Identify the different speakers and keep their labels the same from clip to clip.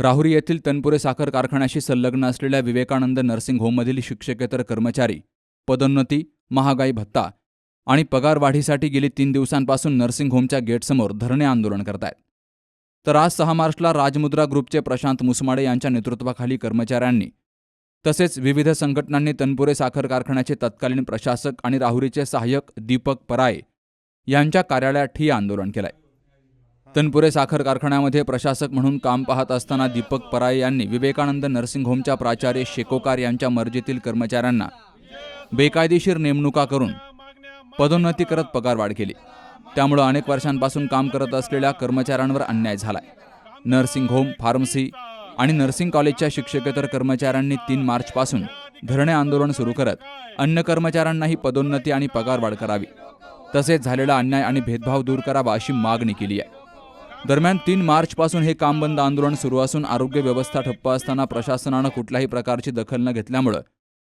Speaker 1: राहुरी येथील तनपुरे साखर कारखान्याशी संलग्न असलेल्या विवेकानंद नर्सिंग होममधील शिक्षकेतर कर्मचारी पदोन्नती महागाई भत्ता आणि पगारवाढीसाठी गेली तीन दिवसांपासून नर्सिंग होमच्या गेटसमोर धरणे आंदोलन करतायत. तर आज सहा मार्चला राजमुद्रा ग्रुपचे प्रशांत मुसमाडे यांच्या नेतृत्वाखाली कर्मचाऱ्यांनी तसेच विविध संघटनांनी तनपुरे साखर कारखान्याचे तत्कालीन प्रशासक आणि राहुरीचे सहाय्यक दीपक पराये यांच्या कार्यालयात ठिय्या आंदोलन केलंय. तनपुरे साखर कारखान्यामध्ये प्रशासक म्हणून काम पाहत असताना दीपक पराय यांनी विवेकानंद नर्सिंग होमच्या प्राचार्य शेकोकार यांच्या मर्जीतील कर्मचाऱ्यांना बेकायदेशीर नेमणुका करून पदोन्नती करत पगारवाढ केली. त्यामुळं अनेक वर्षांपासून काम करत असलेल्या कर्मचाऱ्यांवर अन्याय झालाय. नर्सिंग होम फार्मसी आणि नर्सिंग कॉलेजच्या शिक्षकेतर कर्मचाऱ्यांनी तीन मार्चपासून धरणे आंदोलन सुरू करत अन्य कर्मचाऱ्यांनाही पदोन्नती आणि पगारवाढ करावी. तसेच झालेला अन्याय आणि भेदभाव दूर करावा अशी मागणी केली आहे. दरम्यान तीन मार्चपासून हे काम बंद आंदोलन सुरू असून आरोग्य व्यवस्था ठप्प असताना प्रशासनानं कुठल्याही प्रकारची दखल न घेतल्यामुळं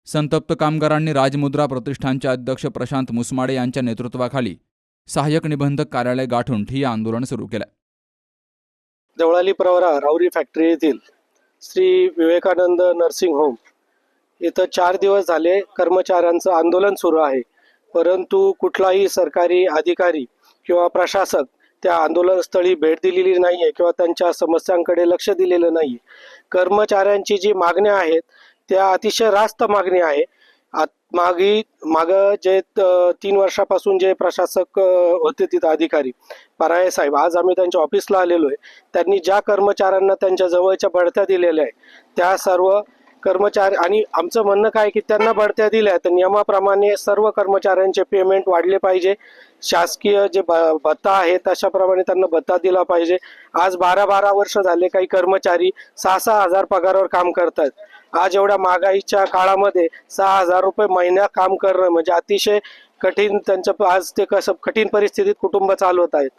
Speaker 1: संतप्त कामगारांनी राजमुद्रा प्रतिष्ठानचे अध्यक्ष प्रशांत मुसमाडे यांच्या नेतृत्वाखाली सहाय्यक निबंधक कार्यालय गाठून ठिय्या आंदोलन सुरू केलं.
Speaker 2: देवळाली प्रवरा राऊरी फॅक्टरी येथील श्री विवेकानंद नर्सिंग होम. इथं चार दिवस झाले कर्मचाऱ्यांचं आंदोलन सुरू आहे. परंतु कुठलाही सरकारी अधिकारी किंवा प्रशासक त्या आंदोलनस्थळी भेट दिलेली नाही आहे किंवा त्यांच्या समस्यांकडे लक्ष दिलेलं नाही आहे कर्मचाऱ्यांची जी मागण्या आहेत त्या अतिशय रास्त मागणी आहे. आत मागी माग जे त- तीन वर्षापासून जे प्रशासक होते तिथं अधिकारी पराये साहेब आज आम्ही त्यांच्या ऑफिसला आलेलो आहे. त्यांनी ज्या कर्मचाऱ्यांना त्यांच्या जवळच्या बढत्या दिलेल्या आहे त्या सर्व कर्मचारी आणि आमचं म्हणणं काय की त्यांना बढत्या दिल्या तर नियमाप्रमाणे सर्व कर्मचाऱ्यांचे पेमेंट वाढले पाहिजे. शासकीय जे भत्ता आहे तशाप्रमाणे त्यांना भत्ता दिला पाहिजे. आज बारा बारा वर्ष झाले काही कर्मचारी सहा सहा हजार पगारावर काम करतात आज एवढ्या महागाईच्या काळामध्ये सहा हजार रुपये महिन्यात काम करणं म्हणजे अतिशय कठीण त्यांचं प- आज ते कसं कठीण परिस्थितीत कुटुंब चालवत आहेत.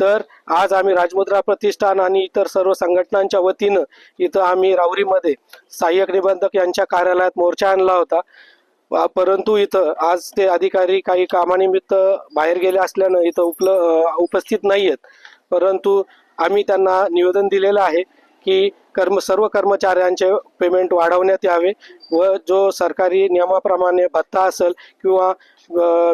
Speaker 2: तर आज आम्ही राजमुद्रा प्रतिष्ठान आणि इतर सर्व संघटनांच्या वतीनं इथं आम्ही राऊरीमध्ये सहाय्यक निबंधक यांच्या कार्यालयात मोर्चा आणला होता. परंतु इथं आज ते अधिकारी काही कामानिमित्त बाहेर गेले असल्यानं इथं उपल उपस्थित नाही आहेत परंतु आम्ही त्यांना निवेदन दिलेलं आहे. की कर्म सर्व कर्मचाऱ्यांचे पेमेंट वाढवण्यात यावे व जो सरकारी नियमाप्रमाणे भत्ता असेल किंवा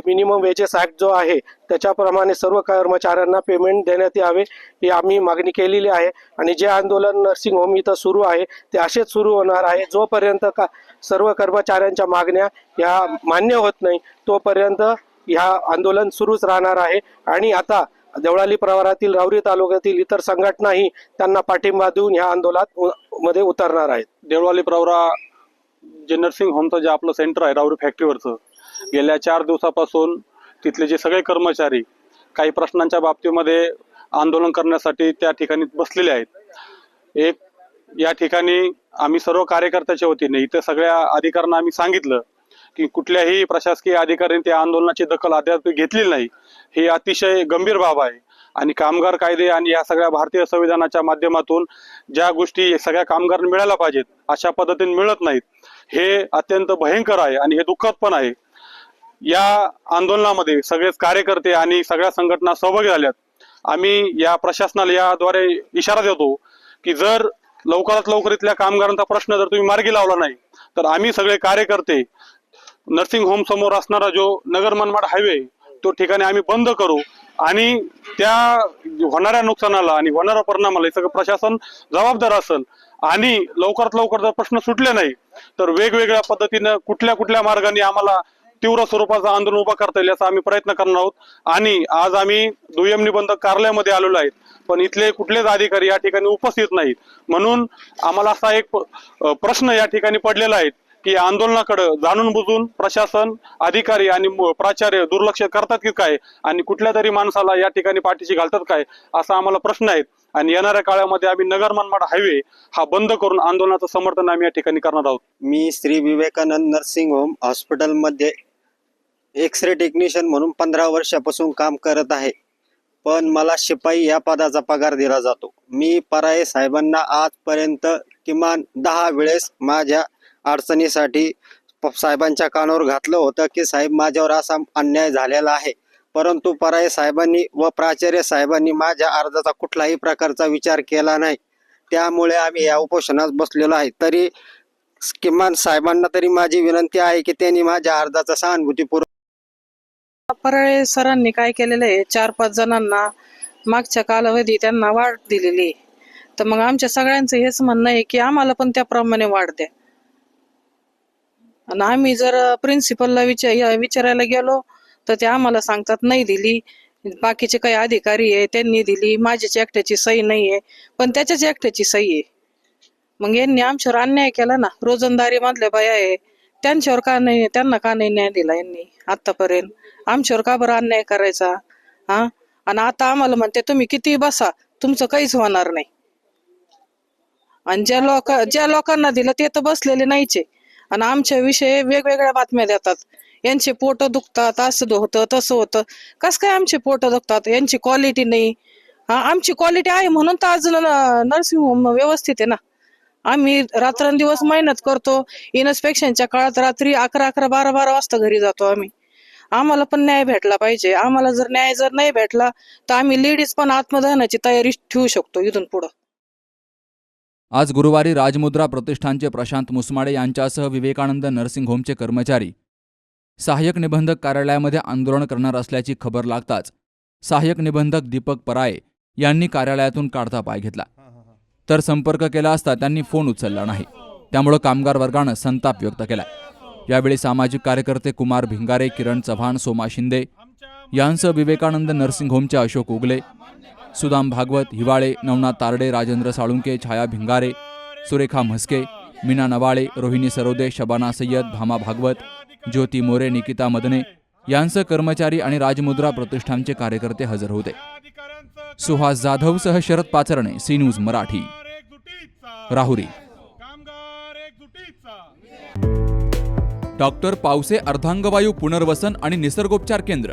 Speaker 2: मिनिमम वेजेस ॲक्ट जो आहे त्याच्याप्रमाणे सर्व कर्मचाऱ्यांना पेमेंट देण्यात यावे ही आम्ही मागणी केलेली आहे. आणि जे आंदोलन नर्सिंग होम इथं सुरू आहे ते असेच सुरू होणार आहे. जोपर्यंत का सर्व कर्मचाऱ्यांच्या मागण्या ह्या मान्य होत नाही तोपर्यंत ह्या आंदोलन सुरूच राहणार आहे. आणि आता देवळाली प्रवारातील रावरी तालुक्यातील इतर संघटनाही त्यांना पाठिंबा देऊन ह्या आंदोलनात मध्ये उतरणार आहेत.
Speaker 3: देवळाली प्रवरा जे नर्सिंग होमचं जे आपलं सेंटर आहे रावरी फॅक्टरीवरचं गेल्या चार दिवसापासून तिथले जे सगळे कर्मचारी काही प्रश्नांच्या बाबतीमध्ये आंदोलन करण्यासाठी त्या ठिकाणी बसलेले आहेत. एक या ठिकाणी आम्ही सर्व कार्यकर्त्याच्या वतीने इथे सगळ्या अधिकाऱ्यांना आम्ही सांगितलं की कुठल्याही प्रशासकीय अधिकाऱ्यांनी त्या आंदोलनाची दखल अद्याप घेतलेली नाही. ही अतिशय गंभीर बाब आहे. आणि कामगार कायदे आणि या सगळ्या भारतीय संविधानाच्या माध्यमातून ज्या गोष्टी सगळ्या कामगारांना मिळायला पाहिजेत अशा पद्धतीने मिळत नाहीत. हे अत्यंत भयंकर आहे आणि हे दुःखद पण आहे. या आंदोलनामध्ये सगळेच कार्यकर्ते आणि सगळ्या संघटना सहभागी झाल्यात. आम्ही या प्रशासनाला याद्वारे इशारा देतो की जर लवकरात लवकर इथल्या कामगारांचा प्रश्न जर तुम्ही मार्गी लावला नाही तर आम्ही सगळे कार्यकर्ते नर्सिंग होम समोर असणारा जो नगर मनमाड हायवे तो ठिकाणी आम्ही बंद करू आणि त्या होणाऱ्या नुकसानाला आणि होणाऱ्या परिणामाला हे सगळं प्रशासन जबाबदार असेल आणि लवकरात लवकर जर प्रश्न सुटले नाही तर वेगवेगळ्या पद्धतीनं कुठल्या कुठल्या मार्गाने आम्हाला तीव्र स्वरूपाचं आंदोलन उभा करता येईल याचा आम्ही प्रयत्न करणार आहोत. आणि आज आम्ही दुय्यम निबंधक कार्यालयामध्ये आलेलो आहेत पण इथले कुठलेच अधिकारी या ठिकाणी उपस्थित नाहीत. म्हणून आम्हाला असा एक प्रश्न या ठिकाणी पडलेला आहे की या आंदोलनाकडे जाणून बुजून प्रशासन अधिकारी आणि प्राचार्य दुर्लक्ष करतात की काय? आणि कुठल्या तरी माणसाला या ठिकाणी पाठीशी घालतात काय? असा आम्हाला प्रश्न आहे. आणि येणाऱ्या काळामध्ये आम्ही नगर मनमाड हायवे हा बंद करून आंदोलनाचं समर्थन आम्ही या ठिकाणी करणार आहोत.
Speaker 4: मी श्री विवेकानंद नर्सिंग होम हॉस्पिटलमध्ये एक्स रे टेक्निशियन म्हणून पंधरा वर्षापासून काम करत आहे. पण मला शिपाई या पदाचा पगार दिला जातो. मी पराये साहेबांना आजपर्यंत किमान दहा वेळेस माझ्या अडचणीसाठी साहेबांच्या कानावर घातलं होतं की साहेब माझ्यावर असा अन्याय झालेला आहे. परंतु पराय साहेबांनी व प्राचार्य साहेबांनी माझ्या अर्जाचा कुठलाही प्रकारचा विचार केला नाही. त्यामुळे आम्ही या उपोषणात बसलेलो आहे. तरी किमान साहेबांना तरी माझी विनंती आहे की त्यांनी माझ्या अर्जाचा सहानुभूतीपूर्वक
Speaker 5: परळे सरांनी काय केलेलं आहे? चार पाच जणांना मागच्या कालावधी त्यांना वाढ दिलेली आहे. तर मग आमच्या सगळ्यांचं हेच म्हणणं आहे की आम्हाला पण त्याप्रमाणे वाढ द्या. आणि आम्ही जर प्रिन्सिपलला विचार विचारायला गेलो तर ते आम्हाला सांगतात नाही दिली. बाकीचे काही अधिकारी आहे त्यांनी दिली. माझ्याच एकट्याची सही नाही आहे पण त्याच्याच एकट्याची सही आहे. मग यांनी आमच्यावर अन्याय केला ना. रोजंदारी मधल्या बाया आहे. त्यांच्यावर का नाही त्यांना का नाही न्याय दिला यांनी आतापर्यंत आमच्यावर का बरं अन्याय करायचा? हा? आणि आता आम्हाला म्हणते तुम्ही किती बसा तुमचं काहीच होणार नाही. आणि ज्या लोक ज्या लोकांना दिलं ते तर बसलेले नाहीचे. आणि आमच्या विषयी वेगवेगळ्या बातम्या देतात. यांचे पोट दुखतात असं होतं तसं होतं. कस काय आमचे पोट दुखतात? यांची क्वालिटी नाही. हा आमची क्वालिटी आहे म्हणून तर आज नर्सिंग होम व्यवस्थित आहे ना. आम्ही रात्रंदिवस मेहनत करतो. इन्स्पेक्शनच्या काळात रात्री अकरा अकरा बारा बारा वाजता घरी जातो आम्ही. आम्हाला पण न्याय भेटला पाहिजे. आम्हाला जर न्याय जर नाही भेटला तर आम्ही लेडीज पण आत्मदहनाची तयारी ठेवू शकतो इथून पुढं.
Speaker 1: आज गुरुवारी राजमुद्रा प्रतिष्ठानचे प्रशांत मुसमाडे यांच्यासह विवेकानंद नर्सिंग होमचे कर्मचारी. सहाय्यक निबंधक कार्यालयामध्ये आंदोलन करणार असल्याची खबर लागताच सहाय्यक निबंधक दीपक पराये यांनी कार्यालयातून काढता पाय घेतला. तर संपर्क केला असता त्यांनी फोन उचलला नाही. त्यामुळं कामगार वर्गानं संताप व्यक्त केला. यावेळी सामाजिक कार्यकर्ते कुमार भिंगारे किरण चव्हाण सोमा शिंदे यांसह विवेकानंद नर्सिंग होमचे अशोक उगले सुदाम भागवत हिवाळे नवनाथ तारडे राजेंद्र साळुंके छाया भिंगारे सुरेखा म्हस्के मीना नवाळे रोहिणी सरोदे शबाना सय्यद भामा भागवत ज्योती मोरे निकिता मदने यांसह कर्मचारी आणि राजमुद्रा प्रतिष्ठानचे कार्यकर्ते हजर होते. Suhas जाधवसह Sharad Pacharne C news Marathi. Rahuri. Doctor Pawase अर्धांगवायू पुनर्वसन आणि निसर्गोपचार केंद्र.